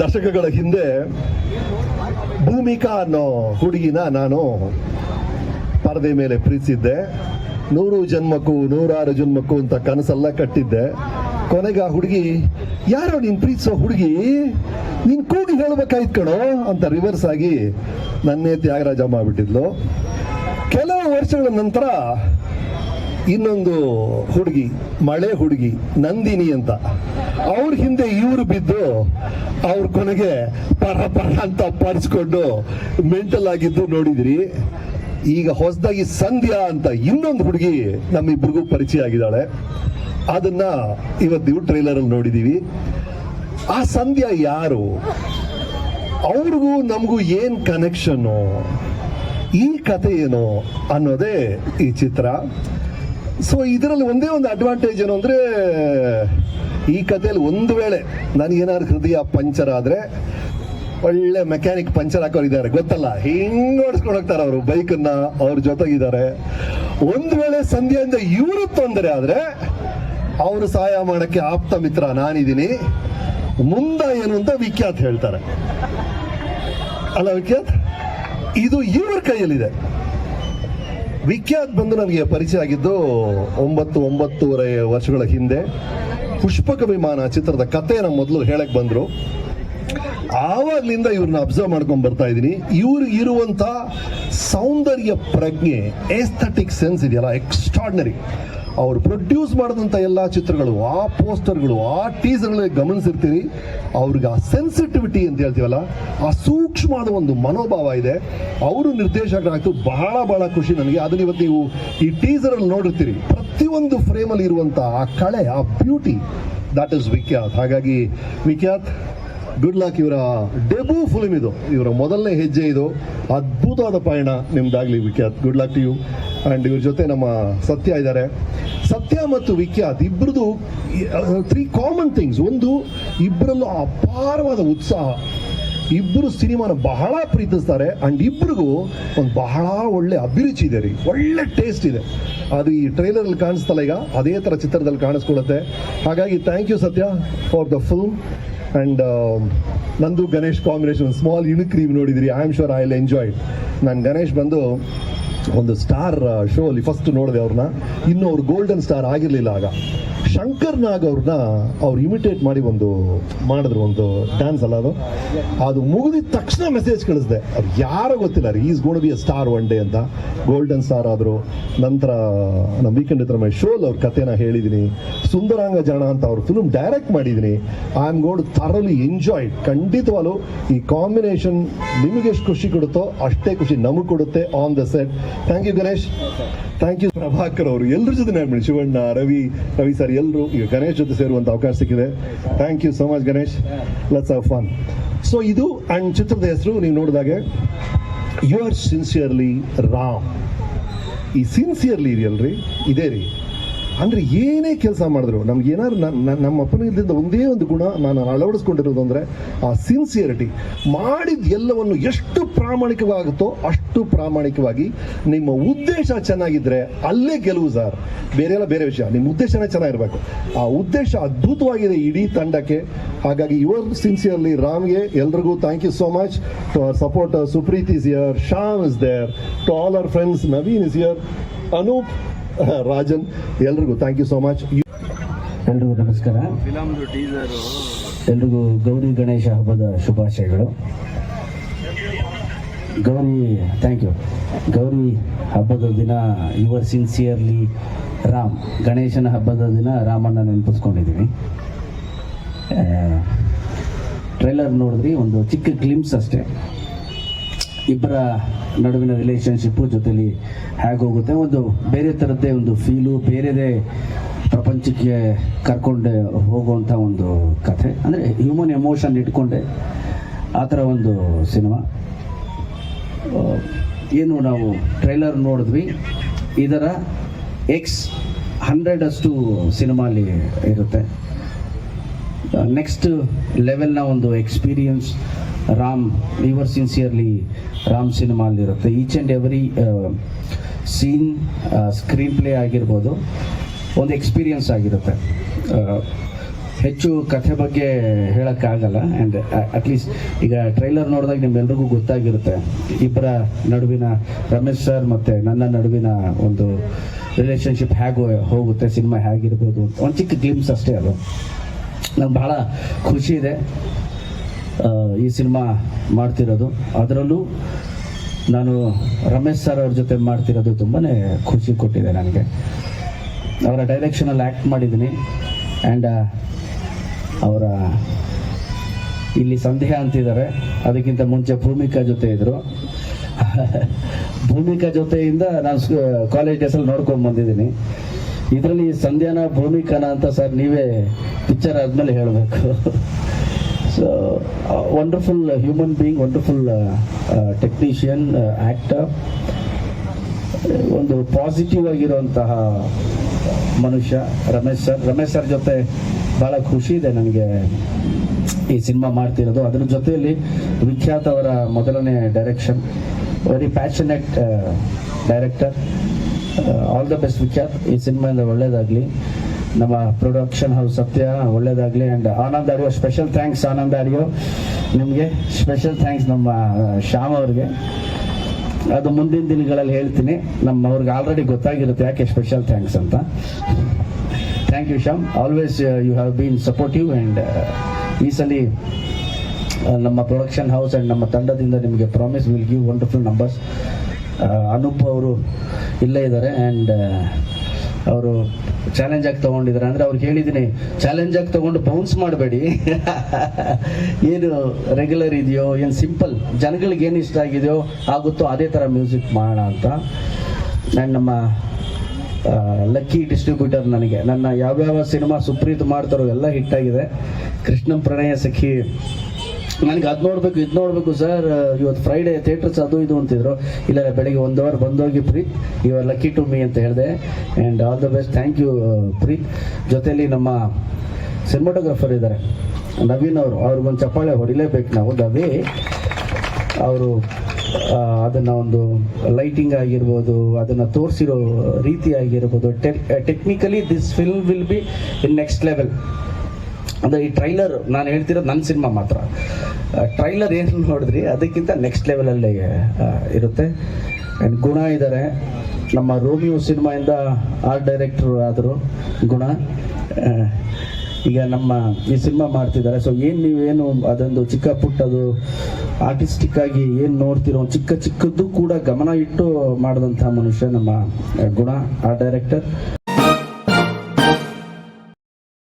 ದಶಕಗಳ ಹಿಂದೆ ಭೂಮಿಕಾ ಅನ್ನೋ ಹುಡುಗಿನ ನಾನು ಪರದೆ ಮೇಲೆ ಪ್ರೀತಿಸಿದ್ದೆ. ನೂರು ಜನ್ಮಕ್ಕೂ ನೂರಾರು ಜನ್ಮಕ್ಕೂ ಅಂತ ಕನಸೆಲ್ಲ ಕಟ್ಟಿದ್ದೆ. ಕೊನೆಗೆ ಆ ಹುಡುಗಿ, ಯಾರೋ ನೀನ್ ಪ್ರೀತಿಸೋ ಹುಡುಗಿ? ನೀನ್ ಕೂಗಿ ಹೇಳ್ಬೇಕಾಯ್ತು ಕಣೋ ಅಂತ ರಿವರ್ಸ್ ಆಗಿ ನನ್ನೇ ತ್ಯಾಗರಾಜ ಮಾಡಿಬಿಟ್ಟಿದ್ಲು. ಕೆಲವು ವರ್ಷಗಳ ನಂತರ ಇನ್ನೊಂದು ಹುಡುಗಿ, ಮಳೆ ಹುಡುಗಿ, ನಂದಿನಿ ಅಂತ ಅವ್ರ ಹಿಂದೆ ಇವರು ಬಿದ್ದು ಅವ್ರ ಕೊನೆಗೆ ಪರ ಪರ ಅಂತ ಪರ್ಸ್ಕೊಂಡು ಮೆಂಟಲ್ ಆಗಿದ್ದು ನೋಡಿದ್ರಿ. ಈಗ ಹೊಸದಾಗಿ ಸಂಧ್ಯಾ ಅಂತ ಇನ್ನೊಂದು ಹುಡುಗಿ ನಮ್ಮಿಬ್ರಿಗೂ ಪರಿಚಯ ಆಗಿದ್ದಾಳೆ. ಅದನ್ನ ಇವತ್ತು ಟ್ರೈಲರ್ ಅಲ್ಲಿ ನೋಡಿದೀವಿ. ಆ ಸಂಧ್ಯಾ ಯಾರು? ಅವ್ರಿಗೂ ನಮಗೂ ಏನ್ ಕನೆಕ್ಷನ್ನು ಈ ಕಥೆ ಏನು ಅನ್ನೋದೇ ಈ ಚಿತ್ರ. ಸೊ ಇದರಲ್ಲಿ ಒಂದೇ ಒಂದು ಅಡ್ವಾಂಟೇಜ್ ಏನು ಅಂದರೆ, ಈ ಕಥೆಯಲ್ಲಿ ಒಂದು ವೇಳೆ ನನಗೇನಾದ್ರು ಹೃದಯ ಪಂಚರ್ ಆದ್ರೆ, ಒಳ್ಳೆ ಮೆಕ್ಯಾನಿಕ್ ಪಂಚರ್ ಹಾಕೋರು ಇದ್ದಾರೆ, ಗೊತ್ತಲ್ಲ? ಹಿಂಗ್ ಓಡಿಸ್ಕೊಂಡು ಹೋಗ್ತಾರೆ ಅವರು, ಬೈಕನ್ನ ಅವ್ರ ಜೊತೆಗಿದ್ದಾರೆ. ಒಂದು ವೇಳೆ ಸಂಧ್ಯೆಯಿಂದ ಇವರು ತೊಂದರೆ ಆದ್ರೆ, ಅವರು ಸಹಾಯ ಮಾಡಕ್ಕೆ ಆಪ್ತ ಮಿತ್ರ ನಾನಿದ್ದೀನಿ. ಮುಂದ ಏನು ಅಂತ ವಿಖ್ಯಾತ್ ಹೇಳ್ತಾರೆ. ಅಲ್ಲ ವಿಖ್ಯಾತ್? ಇದು ಇವ್ರ ಕೈಯಲ್ಲಿದೆ. ವಿಖ್ಯಾತ್ ಬಂದು ನನಗೆ ಪರಿಚಯ ಆಗಿದ್ದು ಒಂಬತ್ತು ಒಂಬತ್ತೂವರೆ ವರ್ಷಗಳ ಹಿಂದೆ ಪುಷ್ಪಕ ವಿಮಾನ ಚಿತ್ರದ ಕಥೆಯನ್ನು ಮೊದಲು ಹೇಳಕ್ ಬಂದ್ರು. ಆವಾಗ್ಲಿಂದ ಇವ್ರನ್ನ ಅಬ್ಸರ್ವ್ ಮಾಡ್ಕೊಂಡು ಬರ್ತಾ ಇದ್ದೀನಿ. ಇವ್ರಿಗೆ ಇರುವಂತ ಸೌಂದರ್ಯ ಪ್ರಜ್ಞೆ ಎಸ್ಥೆಟಿಕ್ ಸೆನ್ಸ್ ಇದೆಯಲ್ಲ ಎಕ್ಸ್ಟ್ರಾಡ್ನರಿ ಅವ್ರು ಪ್ರೊಡ್ಯೂಸ್ ಮಾಡಿದಂಥ ಎಲ್ಲ ಚಿತ್ರಗಳು, ಆ ಪೋಸ್ಟರ್ಗಳು ಆ ಟೀಸರ್ಗಳೇ ಗಮನಿಸಿರ್ತೀರಿ. ಅವ್ರಿಗೆ ಆ ಸೆನ್ಸಿಟಿವಿಟಿ ಅಂತ ಹೇಳ್ತೀವಲ್ಲ, ಆ ಸೂಕ್ಷ್ಮವಾದ ಒಂದು ಮನೋಭಾವ ಇದೆ. ಅವರು ನಿರ್ದೇಶಕರಾಗ್ತು ಬಹಳ ಬಹಳ ಖುಷಿ ನನಗೆ. ಅದನ್ನ ಇವತ್ತು ನೀವು ಈ ಟೀಸರ್ ಅಲ್ಲಿ ನೋಡಿರ್ತೀರಿ. ಪ್ರತಿಯೊಂದು ಫ್ರೇಮಲ್ಲಿ ಇರುವಂಥ ಆ ಕಳೆ, ಆ ಬ್ಯೂಟಿ ದಟ್ ಇಸ್ ವಿಖ್ಯಾತ್ ಹಾಗಾಗಿ ವಿಖ್ಯಾತ್ ಗುಡ್ ಲಕ್ ಇವರ ಡೆಬ್ಯೂ ಫಿಲ್ಮ್ ಇದು. ಇವರ ಮೊದಲನೇ ಹೆಜ್ಜೆ ಇದು. ಅದ್ಭುತವಾದ ಪಯಣ ನಿಮ್ದಾಗ್ಲಿ Vikhyat. Good luck to you and ಇವ್ರ ಜೊತೆ ನಮ್ಮ ಸತ್ಯ ಇದ್ದಾರೆ. ಸತ್ಯ ಮತ್ತು ವಿಖ್ಯಾತ್ ಇಬ್ಬರದು ತ್ರೀ ಕಾಮನ್ ಥಿಂಗ್ಸ್ ಒಂದು ಇಬ್ಬರಲ್ಲೂ ಅಪಾರವಾದ ಉತ್ಸಾಹ. ಇಬ್ಬರು ಸಿನಿಮಾನ ಬಹಳ ಪ್ರೀತಿಸ್ತಾರೆ. ಅಂಡ್ ಇಬ್ಬರಿಗೂ ಒಂದು ಬಹಳ ಒಳ್ಳೆ ಅಭಿರುಚಿ ಇದೆ ರೀ. ಒಳ್ಳೆ ಟೇಸ್ಟ್ ಇದೆ. ಅದು ಈ ಟ್ರೈಲರ್ ಅಲ್ಲಿ ಕಾಣಿಸ್ತಲ್ಲ ಈಗ. ಅದೇ ತರ ಚಿತ್ರದಲ್ಲಿ ಕಾಣಿಸ್ಕೊಳ್ಳುತ್ತೆ. ಹಾಗಾಗಿ thank you Satya for the film and ನಂದು Ganesh combination small unique cream ನೋಡಿದಿರಿ. I am sure I will enjoy ನಾನು ಗಣೇಶ್ ಬಂದು ಒಂದು ಸ್ಟಾರ್ ಶೋ ಅಲ್ಲಿ ಫಸ್ಟ್ ನೋಡಿದೆ ಅವ್ರನ್ನ. ಇನ್ನು ಅವ್ರು ಗೋಲ್ಡನ್ ಸ್ಟಾರ್ ಆಗಿರಲಿಲ್ಲ ಆಗ. ಶಂಕರ್ ನಾಗ್ ಅವ್ರನ್ನ ಅವ್ರು ಇಮಿಟೇಟ್ ಮಾಡಿ ಒಂದು ಮಾಡಿದ್ರು ಒಂದು ಡ್ಯಾನ್ಸ್ ಅಲ್ಲ ಅದು. ಅದು ಮುಗಿದಿದ ತಕ್ಷಣ ಮೆಸೇಜ್ ಕಳಿಸ್ದೆ. ಅವ್ರು ಯಾರೋ ಗೊತ್ತಿಲ್ಲ ರೀ is gonna be a star one day ಅಂತ. ಗೋಲ್ಡನ್ ಸ್ಟಾರ್ ಆದರು. ನಂತರ ನಮ್ಮ ವೀಕೆಂಡ್ ಹತ್ರ ಶೋಲ್ ಅವ್ರ ಕಥೆನ ಹೇಳಿದ್ದೀನಿ ಸುಂದರಾಂಗ ಜಾಣ ಅಂತ ಅವ್ರ ಫಿಲ್ಮ್ ಡೈರೆಕ್ಟ್ ಮಾಡಿದ್ದೀನಿ ಐ ಆಮ್ ಗೋಡ್ ಥರಲಿ ಎಂಜಾಯ್ ಖಂಡಿತವಾಗಲೂ ಈ ಕಾಂಬಿನೇಷನ್ ನಿಮಗೆ ಎಷ್ಟು ಖುಷಿ ಕೊಡುತ್ತೋ ಅಷ್ಟೇ ಖುಷಿ ನಮಗೆ ಕೊಡುತ್ತೆ on the set thank you Ganesh thank you Prabhakar ಅವರು. ಎಲ್ಲರ ಜೊತೆ ಮಾಡಿ ಶಿವಣ್ಣ, ರವಿ ರವಿ ಸರ್ ಎಲ್ಲರೂ ಈಗ ಗಣೇಶ್ ಜೊತೆ ಸೇರುವಂತ ಅವಕಾಶ ಸಿಕ್ಕಿದೆ. Thank you so much Ganesh. Let's have fun so ಇದು ಅಂಡ್ ಚಿತ್ರದ ಹೆಸರು ನೀವು ನೋಡಿದಾಗೆ ಯು ಆರ್ ಸಿನ್ಸಿಯರ್ಲಿ ರಾಮ್ ಈ ಸಿನ್ಸಿಯರ್ಲಿ ಇದೆಯಲ್ರಿ? ಇದೇ ರೀ. ಅಂದ್ರೆ ಏನೇ ಕೆಲಸ ಮಾಡಿದ್ರು, ನಮ್ಗೆ ಏನಾದ್ರು ನಮ್ಮ ಅಪ್ಪನಿಂದ ಒಂದೇ ಒಂದು ಗುಣ ನಾನು ಅಳವಡಿಸ್ಕೊಂಡಿರೋದು ಅಂದ್ರೆ ಆ ಸಿನ್ಸಿಯರಿಟಿ ಮಾಡಿದ ಎಲ್ಲವನ್ನು ಎಷ್ಟು ಪ್ರಾಮಾಣಿಕವಾಗುತ್ತೋ ಅಷ್ಟು ಪ್ರಾಮಾಣಿಕವಾಗಿ ನಿಮ್ಮ ಉದ್ದೇಶ ಚೆನ್ನಾಗಿದ್ರೆ ಅಲ್ಲೇ ಗೆಲುವು ಸರ್. ಬೇರೆ ಎಲ್ಲ ಬೇರೆ ವಿಷಯ, ನಿಮ್ಮ ಉದ್ದೇಶನೇ ಚೆನ್ನಾಗಿರ್ಬೇಕು. ಆ ಉದ್ದೇಶ ಅದ್ಭುತವಾಗಿದೆ ಇಡೀ ತಂಡಕ್ಕೆ. ಹಾಗಾಗಿ ಯುವರ್ ಸಿನ್ಸಿಯರ್ಲಿ ರಾಮ್ಗೆ ಎಲ್ರಿಗೂ thank you so much to our support Suprith is here Shyam is there to all our friends Naveen is here Anoop Rajan, ಎಲ್ರಿಗೂ ಥ್ಯಾಂಕ್ ಯು ಸೋ ಮಚ್ ಎಲ್ರಿಗೂ ನಮಸ್ಕಾರ. ಎಲ್ರಿಗೂ ಗೌರಿ ಗಣೇಶ ಹಬ್ಬದ ಶುಭಾಶಯಗಳು. ಗೌರಿ ಥ್ಯಾಂಕ್ ಯು ಗೌರಿ ಹಬ್ಬದ ದಿನ ಯುವರ್ ಸಿನ್ಸಿಯರ್ಲಿ ರಾಮ್ ಗಣೇಶನ ಹಬ್ಬದ ದಿನ ರಾಮನ್ನ ನೆನಪಿಸ್ಕೊಂಡಿದ್ದೀವಿ ಟ್ರೈಲರ್ ನೋಡಿದ್ರಿ, ಒಂದು ಚಿಕ್ಕ ಕ್ಲಿಮ್ಸ್ ಅಷ್ಟೇ. ಇಬ್ಬರ ನಡುವಿನ ರಿಲೇಷನ್ಶಿಪ್ಪು ಜೊತೆಲಿ ಹೇಗೆ ಹೋಗುತ್ತೆ. ಒಂದು ಬೇರೆ ಥರದ್ದೇ ಒಂದು ಫೀಲು ಬೇರೆದೇ ಪ್ರಪಂಚಕ್ಕೆ ಕರ್ಕೊಂಡು ಹೋಗುವಂಥ ಒಂದು ಕಥೆ. ಅಂದರೆ ಹ್ಯೂಮನ್ ಎಮೋಷನ್ ಇಟ್ಕೊಂಡೆ. ಆ ಥರ ಒಂದು ಸಿನಿಮಾ. ಏನು ನಾವು ಟ್ರೈಲರ್ ನೋಡಿದ್ವಿ. ಇದರ ಎಕ್ಸ್ ಹಂಡ್ರೆಡ್ ಅಷ್ಟು ಸಿನಿಮಾಲಿ ಇರುತ್ತೆ. ನೆಕ್ಸ್ಟ್ ಲೆವೆಲ್ನ ಒಂದು experience Ram your sincerely Ram ಸಿನಿಮಾಲಿರುತ್ತೆ. Each and every scene screenplay ಆಗಿರ್ಬೋದು, ಒಂದು ಎಕ್ಸ್ಪೀರಿಯನ್ಸ್ ಆಗಿರುತ್ತೆ. ಹೆಚ್ಚು ಕಥೆ ಬಗ್ಗೆ ಹೇಳೋಕ್ಕಾಗಲ್ಲ ಆ್ಯಂಡ್ ಅಟ್ಲೀಸ್ಟ್ ಈಗ ಟ್ರೈಲರ್ ನೋಡಿದಾಗ ನಿಮ್ಮೆಲ್ರಿಗೂ ಗೊತ್ತಾಗಿರುತ್ತೆ. ಇಬ್ಬರ ನಡುವಿನ ರಮೇಶ್ ಸರ್ ಮತ್ತು ನನ್ನ ನಡುವಿನ ಒಂದು ರಿಲೇಷನ್ಶಿಪ್ ಹೇಗೆ, ಹೋಗುತ್ತೆ, ಸಿನಿಮಾ ಹೇಗಿರ್ಬೋದು ಒಂದು ಚಿಕ್ಕ ಗ್ಲಿಮ್ಸ್ ಅಷ್ಟೇ ಅದು. ನಂಗೆ ಬಹಳ ಖುಷಿ ಇದೆ. ಈ ಸಿನಿಮಾ ಮಾಡ್ತಿರೋದು. ಅದರಲ್ಲೂ ನಾನು ರಮೇಶ್ ಸರ್ ಅವ್ರ ಜೊತೆ ಮಾಡ್ತಿರೋದು ತುಂಬಾ ಖುಷಿ ಕೊಟ್ಟಿದೆ ನನಗೆ. ಅವರ ಡೈರೆಕ್ಷನಲ್ಲಿ ಆ್ಯಕ್ಟ್ ಮಾಡಿದ್ದೀನಿ. ಆ್ಯಂಡ್ ಅವರ ಇಲ್ಲಿ ಸಂಧ್ಯಾ ಅಂತಿದ್ದಾರೆ. ಅದಕ್ಕಿಂತ ಮುಂಚೆ ಭೂಮಿಕಾ ಜೊತೆ ಇದ್ದರು ಭೂಮಿಕಾ ಜೊತೆಯಿಂದ ನಾನು ಕಾಲೇಜ್ ಡೇಸಲ್ಲಿ ನೋಡ್ಕೊಂಡು ಬಂದಿದ್ದೀನಿ. ಇದರಲ್ಲಿ ಸಂಧ್ಯಾನ, ಭೂಮಿಕಾನ ಅಂತ ಸರ್ ನೀವೇ ಪಿಕ್ಚರ್ ಆದಮೇಲೆ ಹೇಳಬೇಕು. So wonderful human uh, wonderful uh, actor. ಒಂದು ಪಾಸಿಟಿವ್ ಆಗಿರುವಂತಹ ಮನುಷ್ಯ ರಮೇಶ್ ಸರ್. ರಮೇಶ್ ಸರ್ ಜೊತೆ ಭಾಳ ಖುಷಿ ಇದೆ ನನಗೆ ಈ ಸಿನಿಮಾ ಮಾಡ್ತಿರೋದು. ಅದರ ಜೊತೆಯಲ್ಲಿ ವಿಖ್ಯಾತ್ ಅವರ ಮೊದಲನೇ direction very passionate director all the best Vikhyat. ಈ ಸಿನಿಮಾಯಿಂದ ಒಳ್ಳೇದಾಗಲಿ. ನಮ್ಮ ಪ್ರೊಡಕ್ಷನ್ ಹೌಸ್ ಸತ್ಯ, ಒಳ್ಳೇದಾಗಲಿ and Anand audio special thanks Anand audio ನಿಮಗೆ ಸ್ಪೆಷಲ್ ಥ್ಯಾಂಕ್ಸ್ ನಮ್ಮ ಶ್ಯಾಮ್ ಅವ್ರಿಗೆ. ಅದು ಮುಂದಿನ ದಿನಗಳಲ್ಲಿ ಹೇಳ್ತೀನಿ. ನಮ್ಮ ಅವ್ರಿಗೆ ಆಲ್ರೆಡಿ ಗೊತ್ತಾಗಿರುತ್ತೆ ಯಾಕೆ ಸ್ಪೆಷಲ್ ಥ್ಯಾಂಕ್ಸ್ ಅಂತ. Thank you Shyam. Always you have been supportive and ಈ ಸಲ ನಮ್ಮ ಪ್ರೊಡಕ್ಷನ್ ಹೌಸ್ ಆ್ಯಂಡ್ ನಮ್ಮ ತಂಡದಿಂದ ನಿಮಗೆ promise will give wonderful numbers Anoop ಅವರು ಇಲ್ಲೇ ಇದ್ದಾರೆ ಆ್ಯಂಡ್ ಅವರು ಚಾಲೆಂಜ್ ಆಗಿ ತೊಗೊಂಡಿದ್ದಾರೆ ಅಂದರೆ ಅವ್ರಿಗೆ ಹೇಳಿದ್ದೀನಿ ಚಾಲೆಂಜ್ ಆಗಿ ತೊಗೊಂಡು ಬೌನ್ಸ್ ಮಾಡಬೇಡಿ. ಏನು ರೆಗ್ಯುಲರ್ ಇದೆಯೋ, ಏನು ಸಿಂಪಲ್ ಜನಗಳಿಗೆ ಏನು ಇಷ್ಟ ಆಗಿದೆಯೋ ಆಗುತ್ತೋ ಅದೇ ಥರ ಮ್ಯೂಸಿಕ್ ಮಾಡೋಣ ಅಂತ. ನಾನು ನಮ್ಮ ಲಕ್ಕಿ ಡಿಸ್ಟ್ರಿಬ್ಯೂಟರ್ ನನಗೆ. ನನ್ನ ಯಾವ್ಯಾವ ಸಿನಿಮಾ ಸುಪ್ರೀತ್ ಮಾಡ್ತಾರೋ ಎಲ್ಲ ಹಿಟ್ ಆಗಿದೆ. ಕೃಷ್ಣಂ ಪ್ರಣಯ ಸಖಿ ನನಗೆ ಅದು ನೋಡಬೇಕು, ಇದು ನೋಡಬೇಕು ಸರ್. ಇವತ್ತು ಫ್ರೈಡೇ ಥಿಯೇಟರ್ಸ್ ಅದು ಇದು ಅಂತಿದ್ರು. ಇಲ್ಲ, ಬೆಳಿಗ್ಗೆ ಒಂದು hour ಬಂದೋಗಿ Preeth you are lucky to me ಅಂತ ಹೇಳಿದೆ. And all the best thank you Preeth. ಜೊತೆಯಲ್ಲಿ ನಮ್ಮ ಸಿನಿಮಾಟೋಗ್ರಾಫರ್ ಇದ್ದಾರೆ. ನವೀನ್ ಅವರು, ಅವ್ರಿಗೊಂದು ಚಪ್ಪಾಳೆ ಹೊಡಿಲೇಬೇಕು ನಾವು ನವಿ ಅವರು ಅದನ್ನು ಒಂದು ಲೈಟಿಂಗ್ ಆಗಿರ್ಬೋದು, ಅದನ್ನು ತೋರಿಸಿರೋ ರೀತಿ ಆಗಿರ್ಬೋದು. Tech technically this film will be in next level ಅಂದರೆ ಈ ಟ್ರೈಲರ್ ನಾನು ಹೇಳ್ತಿರೋದು ನನ್ನ ಸಿನಿಮಾ ಮಾತ್ರ. ಟ್ರೈಲರ್ ಏನು ನೋಡಿದ್ರಿ? ಅದಕ್ಕಿಂತ ನೆಕ್ಸ್ಟ್ ಲೆವೆಲಲ್ಲಿ ಇರುತ್ತೆ. ಆ್ಯಂಡ್ ಗುಣ ಇದ್ದಾರೆ ನಮ್ಮ ರೋಮಿಯೋ ಸಿನಿಮಾಯಿಂದ ಆರ್ಟ್ ಡೈರೆಕ್ಟರ್ ಆದರು ಗುಣ. ಈಗ ನಮ್ಮ ಈ ಸಿನಿಮಾ ಮಾಡ್ತಿದ್ದಾರೆ. ಸೊ ಏನು ನೀವೇನು ಅದೊಂದು ಚಿಕ್ಕ ಪುಟ್ಟದು ಆರ್ಟಿಸ್ಟಿಕ್ ಆಗಿ ಏನು ನೋಡ್ತಿರೋ, ಚಿಕ್ಕ ಚಿಕ್ಕದ್ದು ಕೂಡ ಗಮನ ಇಟ್ಟು ಮಾಡಿದಂಥ ಮನುಷ್ಯ ನಮ್ಮ ಗುಣ ಆರ್ಟ್ ಡೈರೆಕ್ಟರ್